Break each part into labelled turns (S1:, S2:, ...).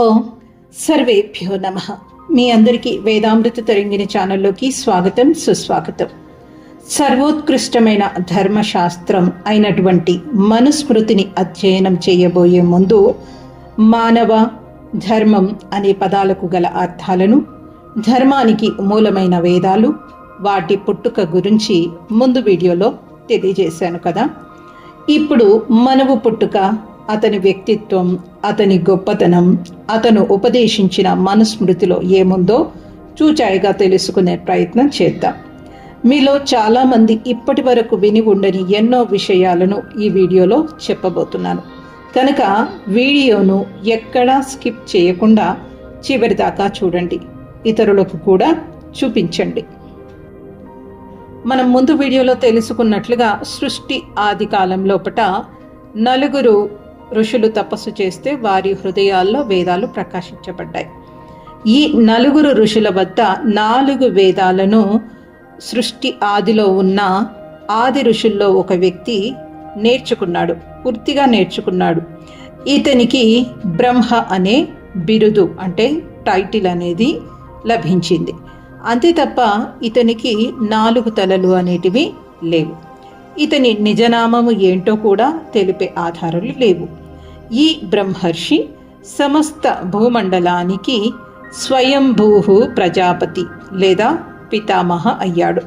S1: ఓం సర్వేభ్యో నమ. మీ అందరికీ వేదామృత తొరంగిన ఛానల్లోకి స్వాగతం సుస్వాగతం. సర్వోత్కృష్టమైన ధర్మశాస్త్రం అయినటువంటి మనుస్మృతిని అధ్యయనం చేయబోయే ముందు మానవ ధర్మం అనే పదాలకు గల అర్థాలను ధర్మానికి మూలమైన వేదాలు వాటి పుట్టుక గురించి ముందు వీడియోలో తెలియజేశాను కదా. ఇప్పుడు మనవు పుట్టుక అతని వ్యక్తిత్వం అతని గొప్పతనం అతను ఉపదేశించిన మనుస్మృతిలో ఏముందో చూచాయిగా తెలుసుకునే ప్రయత్నం చేద్దాం. మీలో చాలామంది ఇప్పటి వరకు విని ఉండని ఎన్నో విషయాలను ఈ వీడియోలో చెప్పబోతున్నాను. కనుక వీడియోను ఎక్కడా స్కిప్ చేయకుండా చివరి దాకా చూడండి. ఇతరులకు కూడా చూపించండి. మనం ముందు వీడియోలో తెలుసుకున్నట్లుగా సృష్టి ఆది కాలం లోపట నలుగురు ఋషులు తపస్సు చేస్తే వారి హృదయాల్లో వేదాలు ప్రకాశించబడ్డాయి. ఈ నలుగురు ఋషుల వద్ద నాలుగు వేదాలను సృష్టి ఆదిలో ఉన్న ఆది ఋషుల్లో ఒక వ్యక్తి నేర్చుకున్నాడు పూర్తిగా నేర్చుకున్నాడు. ఇతనికి బ్రహ్మ అనే బిరుదు అంటే టైటిల్ అనేది లభించింది. అంతే తప్ప ఇతనికి నాలుగు తలలు అనేటివి లేవు. ఇతని నిజనామము ఏంటో కూడా తెలిపే ఆధారాలు లేవు. ఈ బ్రహ్మర్షి సమస్త భూమండలానికి స్వయంభూ ప్రజాపతి లేదా పితామహ అయ్యాడు.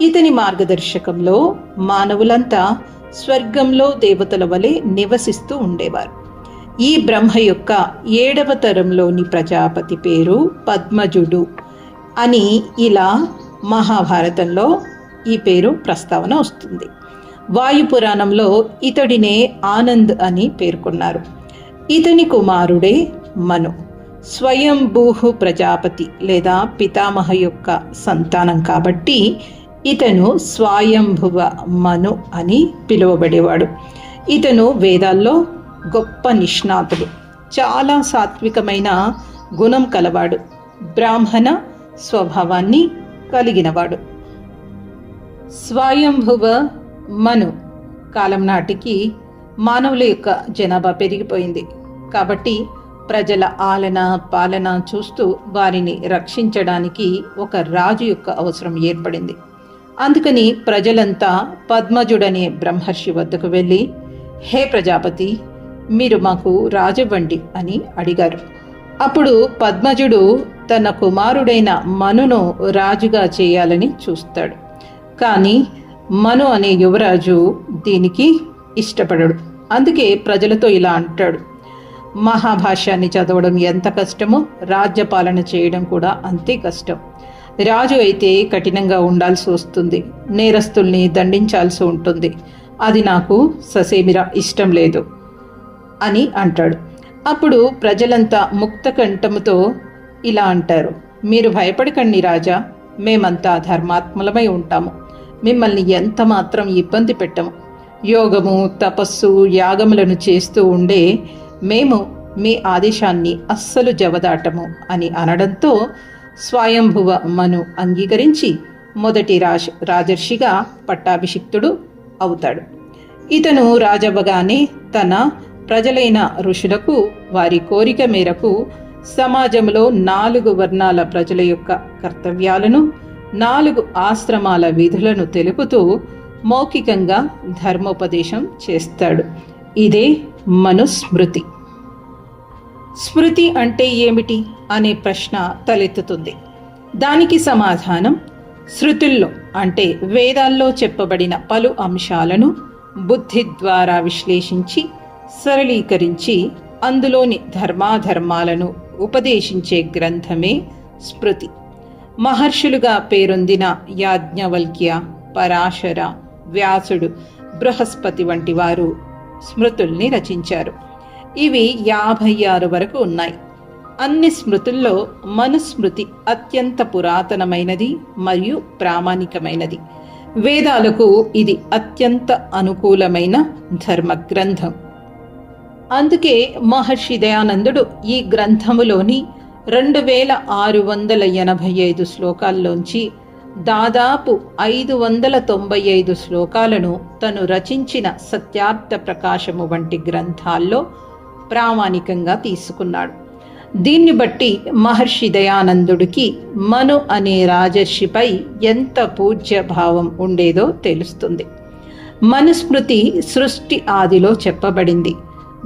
S1: ఇతని మార్గదర్శకంలో మానవులంతా స్వర్గంలో దేవతల వలె నివసిస్తూ ఉండేవారు. ఈ బ్రహ్మ యొక్క ఏడవ తరంలోని ప్రజాపతి పేరు పద్మజుడు అని ఇలా మహాభారతంలో ఈ పేరు ప్రస్తావన వస్తుంది. వాయుపురాణంలో ఇతడినే ఆనంద్ అని పేర్కొన్నారు. ఇతని కుమారుడే మను. స్వయంభూహు ప్రజాపతి లేదా పితామహ యొక్క సంతానం కాబట్టి ఇతను స్వయంభువ మను అని పిలువబడేవాడు. ఇతను వేదాల్లో గొప్ప నిష్ణాతుడు. చాలా సాత్వికమైన గుణం కలవాడు. బ్రాహ్మణ స్వభావాన్ని కలిగినవాడు. స్వయంభువ మను కాలం నాటికి మానవుల యొక్క జనాభా పెరిగిపోయింది. కాబట్టి ప్రజల ఆలన పాలన చూస్తూ వారిని రక్షించడానికి ఒక రాజు యొక్క అవసరం ఏర్పడింది. అందుకని ప్రజలంతా పద్మజుడనే బ్రహ్మర్షి వద్దకు వెళ్ళి హే ప్రజాపతి మీరు మాకు రాజవ్వండి అని అడిగారు. అప్పుడు పద్మజుడు తన కుమారుడైన మనును రాజుగా చేయాలని చూస్తాడు. కానీ మను అనే యువరాజు దీనికి ఇష్టపడడు. అందుకే ప్రజలతో ఇలా అంటాడు. మహాభాష్యాన్ని చదవడం ఎంత కష్టమో రాజ్యపాలన చేయడం కూడా అంతే కష్టం. రాజు అయితే కఠినంగా ఉండాల్సి వస్తుంది. నేరస్తుల్ని దండించాల్సి ఉంటుంది. అది నాకు ససేమిరా ఇష్టం లేదు అని అంటాడు. అప్పుడు ప్రజలంతా ముక్త కంఠముతో ఇలా అంటారు. మీరు భయపడకండి రాజా మేమంతా ధర్మాత్మలమై ఉంటాము. మిమ్మల్ని ఎంత మాత్రం ఇబ్బంది పెట్టము. యోగము తపస్సు యాగములను చేస్తూ ఉండే మేము మీ ఆదేశాన్ని అస్సలు జవదాటము అని అనడంతో స్వయంభువ మను అంగీకరించి మొదటి రాజ రాజర్షిగా పట్టాభిషిక్తుడు అవుతాడు. ఇతను రాజవ్వగానే తన ప్రజలైన ఋషులకు వారి కోరిక మేరకు సమాజంలో నాలుగు వర్ణాల ప్రజల యొక్క కర్తవ్యాలను నాలుగు ఆశ్రమాల విధులను తెలుపుతూ మౌఖికంగా ధర్మోపదేశం చేస్తాడు. ఇదే మనుస్మృతి. స్మృతి అంటే ఏమిటి? అనే ప్రశ్న తలెత్తుతుంది. దానికి సమాధానం శృతుల్లో అంటే వేదాల్లో చెప్పబడిన పలు అంశాలను బుద్ధి ద్వారా విశ్లేషించి సరళీకరించి అందులోని ధర్మాధర్మాలను ఉపదేశించే గ్రంథమే స్మృతి. మహర్షులుగా పేరొందిన యాజ్ఞవల్క్య పరాశర వ్యాసుడు బృహస్పతి వంటి వారు స్మృతుల్ని రచించారు. ఇవి యాభై ఆరు వరకు ఉన్నాయి. అన్ని స్మృతుల్లో మనుస్మృతి అత్యంత పురాతనమైనది మరియు ప్రామాణికమైనది. వేదాలకు ఇది అత్యంత అనుకూలమైన ధర్మ గ్రంథం అందుకే మహర్షి దయానందుడు ఈ గ్రంథములోని రెండు వేల ఆరు వందల ఎనభై ఐదు శ్లోకాల్లోంచి దాదాపు ఐదు వందల తొంభై ఐదు శ్లోకాలను తను రచించిన సత్యార్థ ప్రకాశము వంటి గ్రంథాల్లో ప్రామాణికంగా తీసుకున్నాడు. దీన్ని బట్టి మహర్షి దయానందుడికి మను అనే రాజర్షిపై ఎంత పూజ్య భావం ఉండేదో తెలుస్తుంది. మనుస్మృతి సృష్టి ఆదిలో చెప్పబడింది.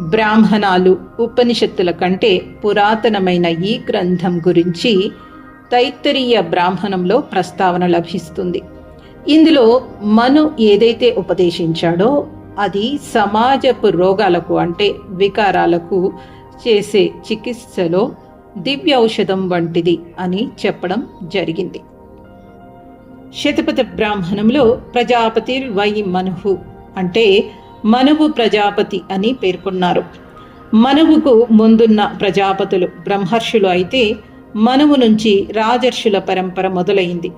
S1: బ్రాహ్మణాలు ఉపనిషత్తుల కంటే పురాతనమైన ఈ గ్రంథం గురించి తైత్తరీయ బ్రాహ్మణంలో ప్రస్తావన లభిస్తుంది. ఇందులో మను ఏదైతే ఉపదేశించాడో అది సమాజపు రోగాలకు అంటే వికారాలకు చేసే చికిత్సలో దివ్య ఔషధం వంటిది అని చెప్పడం జరిగింది. శతపథ బ్రాహ్మణంలో ప్రజాపతి వై మనుహు అంటే మనువు ప్రజాపతి అని పేర్కొన్నారు. మనువుకు ముందున్న ప్రజాపతులు బ్రహ్మర్షులు అయితే మనువు నుంచి రాజర్షుల పరంపర మొదలైంది.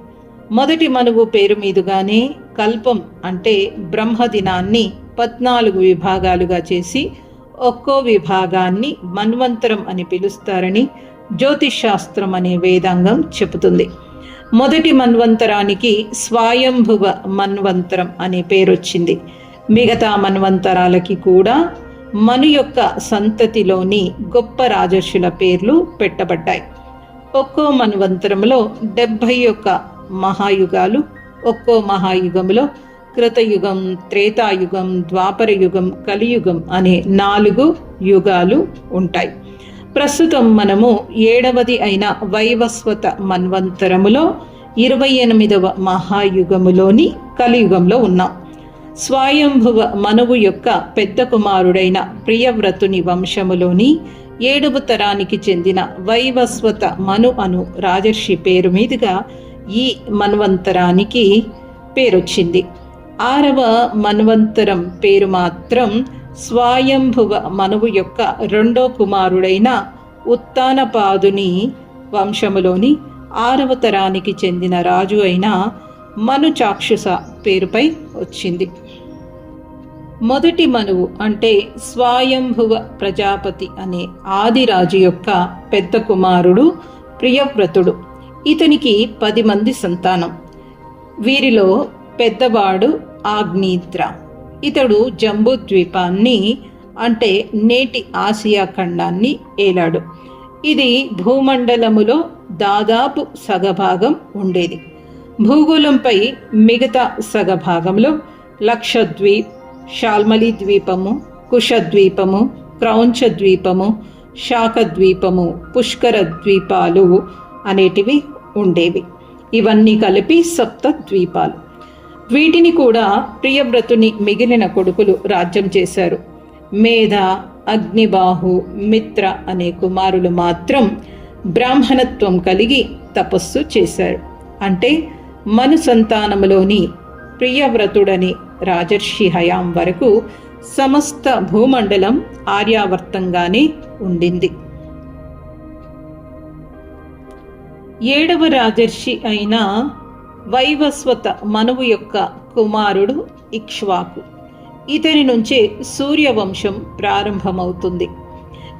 S1: మొదటి మనువు పేరు మీదుగానే కల్పం అంటే బ్రహ్మదినాన్ని పద్నాలుగు విభాగాలుగా చేసి ఒక్కో విభాగాన్ని మన్వంతరం అని పిలుస్తారని జ్యోతిషాస్త్రం అనే వేదాంగం చెబుతుంది. మొదటి మన్వంతరానికి స్వయంభువ మన్వంతరం అనే పేరొచ్చింది. మిగతా మన్వంతరాలకి కూడా మను యొక్క సంతతిలోని గొప్ప రాజర్షుల పేర్లు పెట్టబడ్డాయి. ఒక్కో మన్వంతరంలో డెబ్భై యొక్క మహాయుగాలు ఒక్కో మహాయుగంలో కృతయుగం త్రేతాయుగం ద్వాపర యుగం కలియుగం అనే నాలుగు యుగాలు ఉంటాయి. ప్రస్తుతం మనము ఏడవది అయిన వైవస్వత మన్వంతరములో ఇరవై ఎనిమిదవ మహాయుగములోని కలియుగంలో ఉన్నాం. స్వయంభువ మనువు యొక్క పెద్ద కుమారుడైన ప్రియవ్రతుని వంశములోని ఏడవ తరానికి చెందిన వైవస్వత మను అను రాజర్షి పేరు మీదుగా ఈ మన్వంతరానికి పేరొచ్చింది. ఆరవ మన్వంతరం పేరు మాత్రం స్వయంభువ మనువు యొక్క రెండో కుమారుడైన ఉత్తానపాదుని వంశములోని ఆరవ తరానికి చెందిన రాజు అయిన మను చాక్షుస పేరుపై వచ్చింది. మొదటి మనువు అంటే స్వయంభువ ప్రజాపతి అనే ఆదిరాజు యొక్క పెద్ద కుమారుడు ప్రియవ్రతుడు. ఇతనికి పది మంది సంతానం. వీరిలో పెద్దవాడు ఆగ్నేత్ర. ఇతడు జంబూ ద్వీపాన్ని అంటే నేటి ఆసియా ఖండాన్ని ఏలాడు. ఇది భూమండలములో దాదాపు సగభాగం ఉండేది. భూగోళంపై మిగతా సగభాగంలో లక్షద్వీప్ షాల్మలి ద్వీపము కుషద్వీపము క్రౌంచ ద్వీపము శాఖద్వీపము పుష్కర ద్వీపాలు అనేటివి ఉండేవి. ఇవన్నీ కలిపి సప్త ద్వీపాలు. వీటిని కూడా ప్రియవ్రతుని మిగిలిన కొడుకులు రాజ్యం చేశారు. మేధ అగ్నిబాహు మిత్ర అనే కుమారులు మాత్రం బ్రాహ్మణత్వం కలిగి తపస్సు చేశారు. అంటే మను సంతానములోని ప్రియవ్రతుడని రాజర్షి హయాం వరకు సమస్త భూమండలం ఆర్యావర్తంగానే ఉండింది. ఏడవ రాజర్షి అయిన వైవస్వత మనువు యొక్క కుమారుడు ఇక్ష్వాకు. ఇతని నుంచే సూర్యవంశం ప్రారంభమవుతుంది.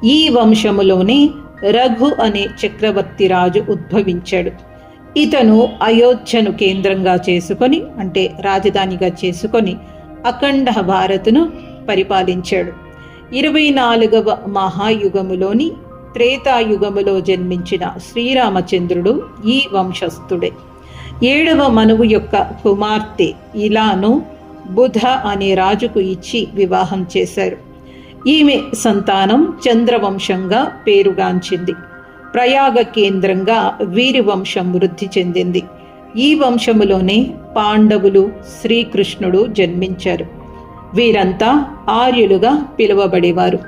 S1: ఈ వంశములోనే రఘు అనే చక్రవర్తి రాజు ఉద్భవించాడు. ఇతను అయోధ్యను కేంద్రంగా చేసుకొని అంటే రాజధానిగా చేసుకొని అఖండ భారత్ను పరిపాలించాడు. ఇరవై నాలుగవ మహాయుగములోని త్రేతాయుగములో జన్మించిన శ్రీరామచంద్రుడు ఈ వంశస్థుడే. ఏడవ మనువు యొక్క కుమార్తె ఇలాను బుధ అనే రాజుకు ఇచ్చి వివాహం చేశారు. ఈమె సంతానం చంద్రవంశంగా పేరుగాంచింది. ప్రయాగ కేంద్రంగా వీరి వంశం వృద్ధి చెందింది. ఈ వంశములోనే పాండవులు శ్రీకృష్ణుడు జన్మించారు. వీరంతా ఆర్యులుగా పిలువబడేవారు.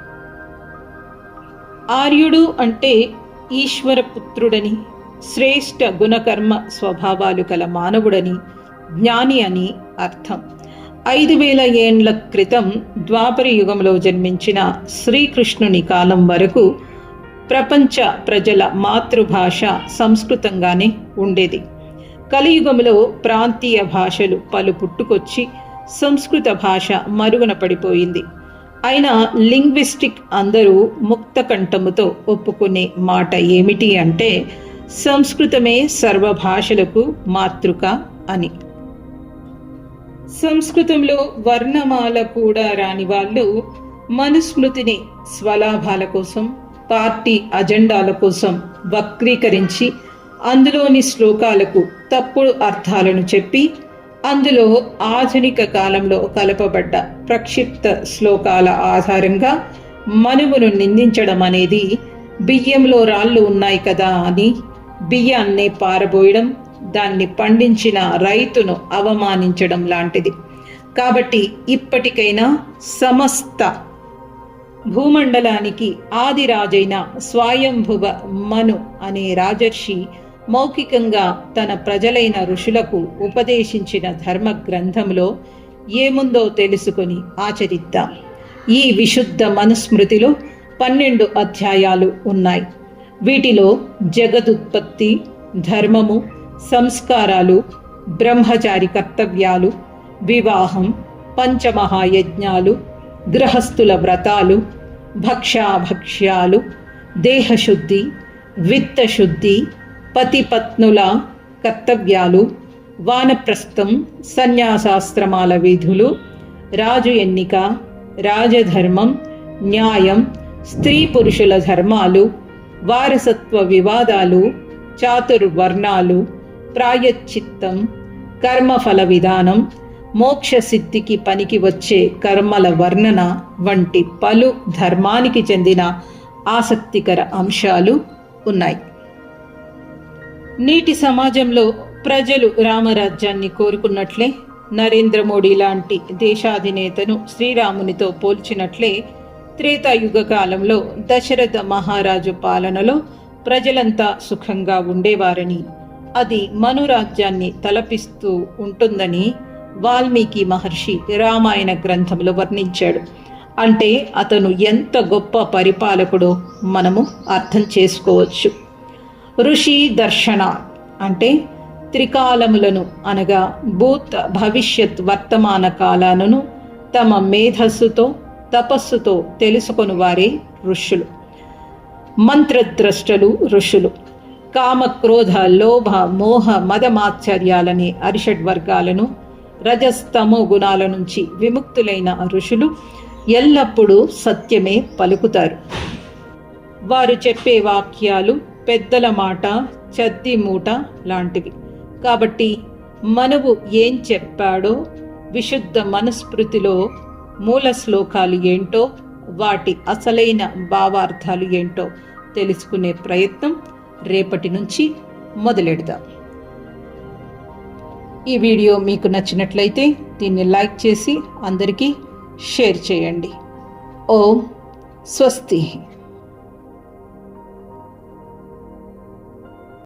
S1: ఆర్యుడు అంటే ఈశ్వరపుత్రుడని శ్రేష్ఠ గుణకర్మ స్వభావాలు కల మానవుడని జ్ఞాని అని అర్థం. ఐదు వేల ఏండ్ల క్రితం ద్వాపర యుగంలో జన్మించిన శ్రీకృష్ణుని కాలం వరకు ప్రపంచ ప్రజల మాతృభాష సంస్కృతంగానే ఉండేది. కలియుగంలో ప్రాంతీయ భాషలు పలు పుట్టుకొచ్చి సంస్కృత భాష మరుగున పడిపోయింది. అయినా లింగ్విస్టిక్ అందరూ ముక్త కంఠముతో ఒప్పుకునే మాట ఏమిటి అంటే సంస్కృతమే సర్వ భాషలకు మాతృక అని. సంస్కృతంలో వర్ణమాల కూడా రాని వాళ్ళు మనుస్మృతిని స్వలాభాల కోసం పార్టీ అజెండాల కోసం వక్రీకరించి అందులోని శ్లోకాలకు తప్పుడు అర్థాలను చెప్పి అందులో ఆధునిక కాలంలో కలపబడ్డ ప్రక్షిప్త శ్లోకాల ఆధారంగా మనువును నిందించడం అనేది బియ్యంలో రాళ్ళు ఉన్నాయి కదా అని బియ్యాన్నే పారబోయడం దాన్ని పండించిన రైతును అవమానించడం లాంటిది. కాబట్టి ఇప్పటికైనా సమస్త భూమండలానికి ఆది రాజైన స్వయంభువ మను అనే రాజర్షి మౌఖికంగా తన ప్రజలైన ఋషులకు ఉపదేశించిన ధర్మ గ్రంథంలో ఏముందో తెలుసుకొని ఆచరిద్దాం. ఈ విశుద్ధ మనుస్మృతిలో పన్నెండు అధ్యాయాలు ఉన్నాయి. వీటిలో జగదుత్పత్తి ధర్మము సంస్కారాలు బ్రహ్మచారి కర్తవ్యాలు వివాహం పంచమహాయజ్ఞాలు గృహస్థుల వ్రతాలు భక్ష్యాభక్ష్యాలు దేహశుద్ధి విత్తశుద్ధి పతిపత్నుల కర్తవ్యాలు వానప్రస్థం సన్యాసాశ్రమాల విధులు రాజు ఎన్నిక రాజధర్మం న్యాయం స్త్రీ పురుషుల ధర్మాలు వారసత్వ వివాదాలు చాతుర్వర్ణాలు ప్రాయశ్చిత్తం కర్మఫల విధానం మోక్ష సిద్ధికి పనికి వచ్చే కర్మల వర్ణన వంటి పలు ధర్మానికి చెందిన ఆసక్తికర అంశాలు ఉన్నాయి. నేటి సమాజంలో ప్రజలు రామరాజ్యాన్ని కోరుకున్నట్లే నరేంద్ర మోడీ లాంటి దేశాధినేతను శ్రీరామునితో పోల్చినట్లే త్రేతాయుగ కాలంలో దశరథ మహారాజు పాలనలో ప్రజలంతా సుఖంగా ఉండేవారని అది మనురాజ్యాన్ని తలపిస్తూ ఉంటుందని వాల్మీకి మహర్షి రామాయణ గ్రంథంలో వర్ణించాడు. అంటే అతను ఎంత గొప్ప పరిపాలకుడో మనము అర్థం చేసుకోవచ్చు. ఋషి దర్శన అంటే త్రికాలములను అనగా భూత భవిష్యత్ వర్తమాన కాలాలను తమ మేధస్సుతో తపస్సుతో తెలుసుకొని వారే ఋషులు. మంత్రద్రష్టలు ఋషులు. కామ క్రోధ లోభ మోహ మదమాశ్చర్యాలనే అరిషడ్ వర్గాలను రజస్తమో గుణాల నుంచి విముక్తులైన ఋషులు ఎల్లప్పుడూ సత్యమే పలుకుతారు. వారు చెప్పే వాక్యాలు పెద్దల మాట చద్ది మూట లాంటివి. కాబట్టి మనవు ఏం చెప్పాడో విశుద్ధ మనస్మృతిలో మూల శ్లోకాలు ఏంటో వాటి అసలైన భావార్థాలు ఏంటో తెలుసుకునే ప్రయత్నం రేపటి నుంచి మొదలెడదాం. ఈ వీడియో మీకు నచ్చినట్లయితే దీన్ని లైక్ చేసి అందరికీ షేర్ చేయండి. ఓం స్వస్తి.